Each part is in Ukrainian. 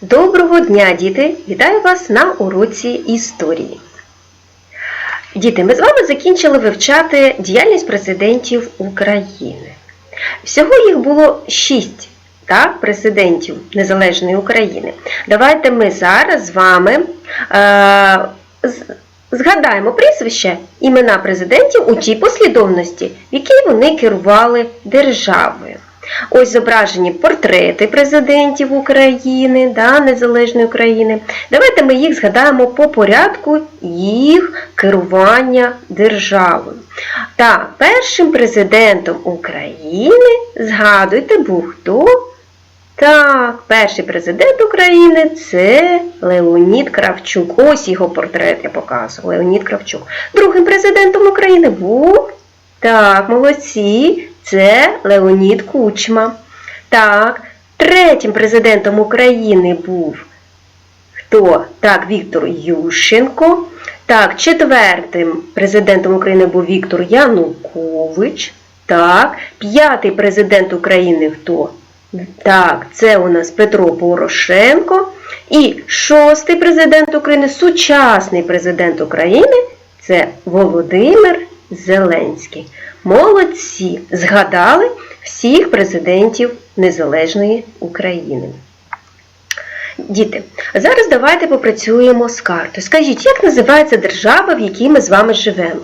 Доброго дня, діти! Вітаю вас на уроці історії. Діти, ми з вами закінчили вивчати діяльність президентів України. Всього їх було шість так, президентів Незалежної України. Давайте ми зараз з вами е, згадаємо прізвища імена президентів у тій послідовності, в якій вони керували державою. Ось зображені портрети президентів України, да, Незалежної України. Давайте ми їх згадаємо по порядку їх керування державою. Так, першим президентом України, згадуйте, був хто? Так, перший президент України це Леонід Кравчук. Ось його портрет я показую. Леонід Кравчук. Другим президентом України був. Так, молодці. Це Леонід Кучма. Так, третім президентом України був хто? Так, Віктор Ющенко. Так, четвертим президентом України був Віктор Янукович. Так, п'ятий президент України хто? Так, це у нас Петро Порошенко. І шостий президент України, сучасний президент України це Володимир Зеленський. Молодці! Згадали всіх президентів Незалежної України. Діти, зараз давайте попрацюємо з картою. Скажіть, як називається держава, в якій ми з вами живемо?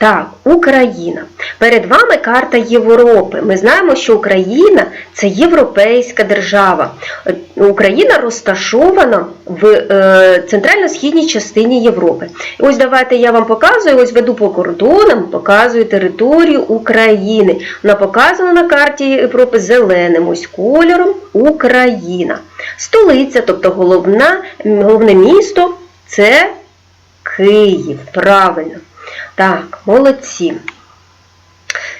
Так, Україна. Перед вами карта Європи. Ми знаємо, що Україна це європейська держава. Україна розташована в е, центрально-східній частині Європи. Ось давайте я вам показую, ось веду по кордонам, показую територію України. Вона показана на карті Європи зеленим ось кольором Україна. Столиця, тобто головна, головне місто це Київ. Правильно. Так, молодці.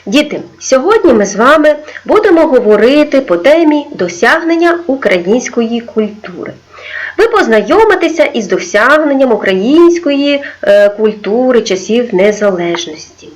Діти, сьогодні ми з вами будемо говорити по темі досягнення української культури. Ви познайомитеся із досягненням української е, культури часів незалежності.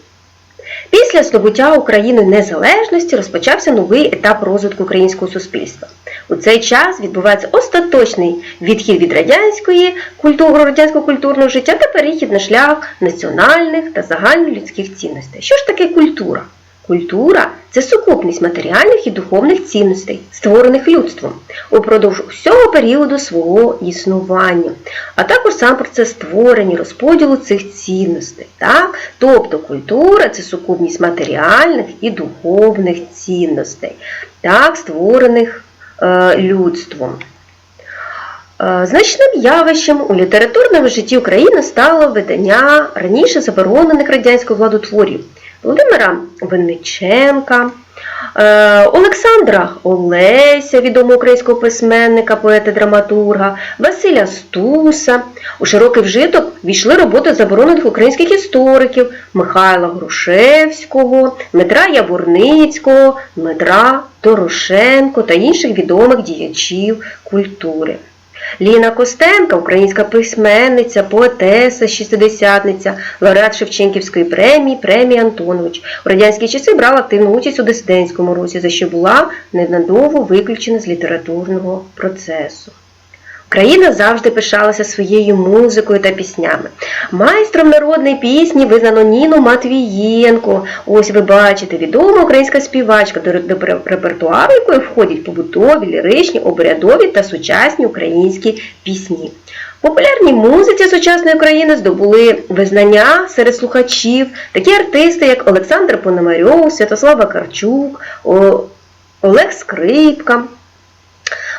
Після здобуття Україною незалежності розпочався новий етап розвитку українського суспільства. У цей час відбувається остаточний відхід від радянської культури, радянського культурного життя та перехід на шлях національних та загальнолюдських цінностей. Що ж таке культура? Культура це сукупність матеріальних і духовних цінностей, створених людством упродовж усього періоду свого існування, а також сам процес створення розподілу цих цінностей. Так? Тобто культура це сукупність матеріальних і духовних цінностей, так, створених людством. Е, Значним явищем у літературному житті України стало видання раніше заборонених радянською владу творів Володимира Винниченка, е, Олександра Олеся, відомого українського письменника, поета, драматурга, Василя Стуса. У широкий вжиток війшли роботи заборонених українських істориків Михайла Грушевського, Дмитра Яворницького, Дмитра Дорошенко та інших відомих діячів культури. Ліна Костенка, українська письменниця, поетеса, шістидесятниця, лауреат Шевченківської премії, премії Антонович. У радянські часи брала активну участь у дисидентському русі, за що була ненадовго виключена з літературного процесу. Україна завжди пишалася своєю музикою та піснями. Майстром народної пісні визнано Ніну Матвієнко. Ось ви бачите, відома українська співачка, до репертуару якої входять побутові, ліричні, обрядові та сучасні українські пісні. В популярній музиці сучасної України здобули визнання серед слухачів такі артисти, як Олександр Пономарьов, Святослава Карчук, Олег Скрипка.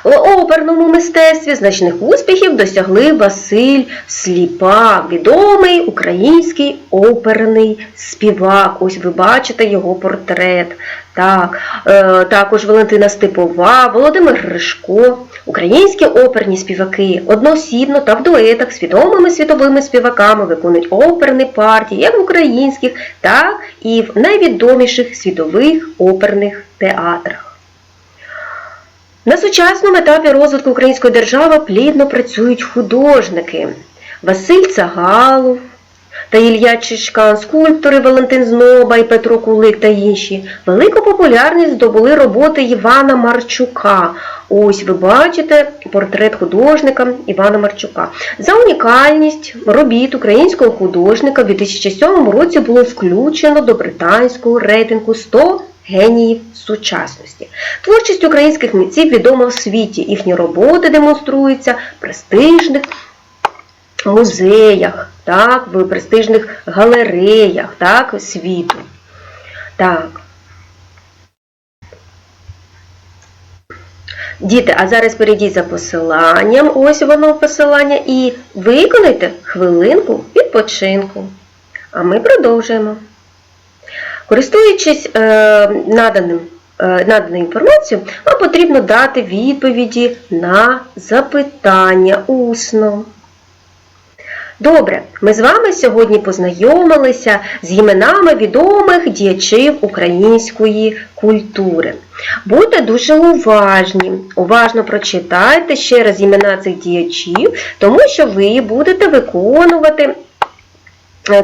У оперному мистецтві значних успіхів досягли Василь Сліпак, відомий український оперний співак. Ось ви бачите його портрет. Так, е, також Валентина Степова, Володимир Гришко, українські оперні співаки одноосібно та в дуетах з відомими світовими співаками виконують оперні партії як в українських, так і в найвідоміших світових оперних театрах. На сучасному етапі розвитку української держави плідно працюють художники Василь Цагалов, та Ілля Чичкан, скульптори Валентин Зноба і Петро Кулик та інші. Велику популярність здобули роботи Івана Марчука. Ось ви бачите портрет художника Івана Марчука. За унікальність робіт українського художника в 2007 році було включено до британського рейтингу 100 геніїв сучасності. Творчість українських митців відома в світі. Їхні роботи демонструються в престижних музеях, так, в престижних галереях так, світу. Так. Діти, а зараз перейдіть за посиланням, ось воно посилання, і виконайте хвилинку відпочинку. А ми продовжуємо. Користуючись е, наданим, е, наданою інформацією, вам потрібно дати відповіді на запитання усно. Добре, ми з вами сьогодні познайомилися з іменами відомих діячів української культури. Будьте дуже уважні, уважно прочитайте ще раз імена цих діячів, тому що ви будете виконувати,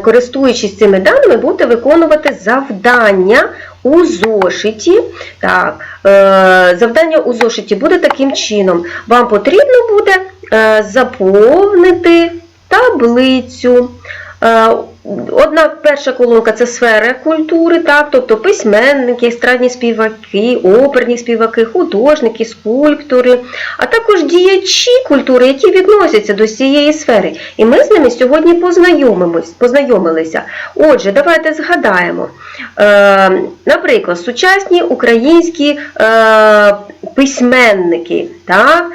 користуючись цими даними, будете виконувати завдання у зошиті. Так, е, завдання у зошиті буде таким чином. Вам потрібно буде е, заповнити таблицю. Е, Одна перша колонка це сфера культури, так, тобто письменники, естрадні співаки, оперні співаки, художники, скульптори, а також діячі культури, які відносяться до цієї сфери. І ми з ними сьогодні познайомилися. Отже, давайте згадаємо. Е, Наприклад, сучасні українські е, письменники. Так?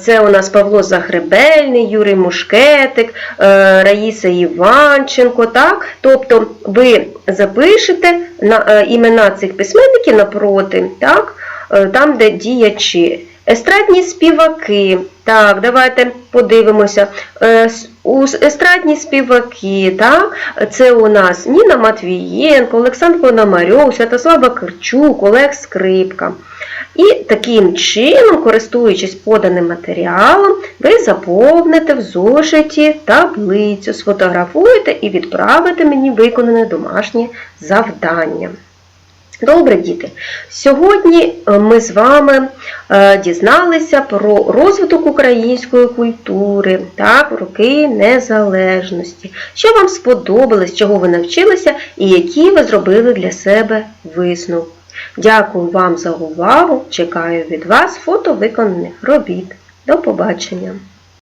Це у нас Павло Загребельний, Юрій Мушкетик, Раїса Іванченко. Так? Тобто ви запишете на, е, імена цих письменників напроти, так? е, там, де діячі. Естрадні співаки. Так, давайте подивимося. Е, Естрадні співаки, так? це у нас Ніна Матвієнко, Олександр Пономарьов, Святослав Бакарчук, Олег Скрипка. І таким чином, користуючись поданим матеріалом, ви заповните в зошиті таблицю, сфотографуєте і відправите мені виконане домашнє завдання. Добре, діти. Сьогодні е, ми з вами е, дізналися про розвиток української культури, так, роки незалежності. Що вам сподобалось, чого ви навчилися і які ви зробили для себе висновки. Дякую вам за увагу. Чекаю від вас фото виконаних робіт. До побачення!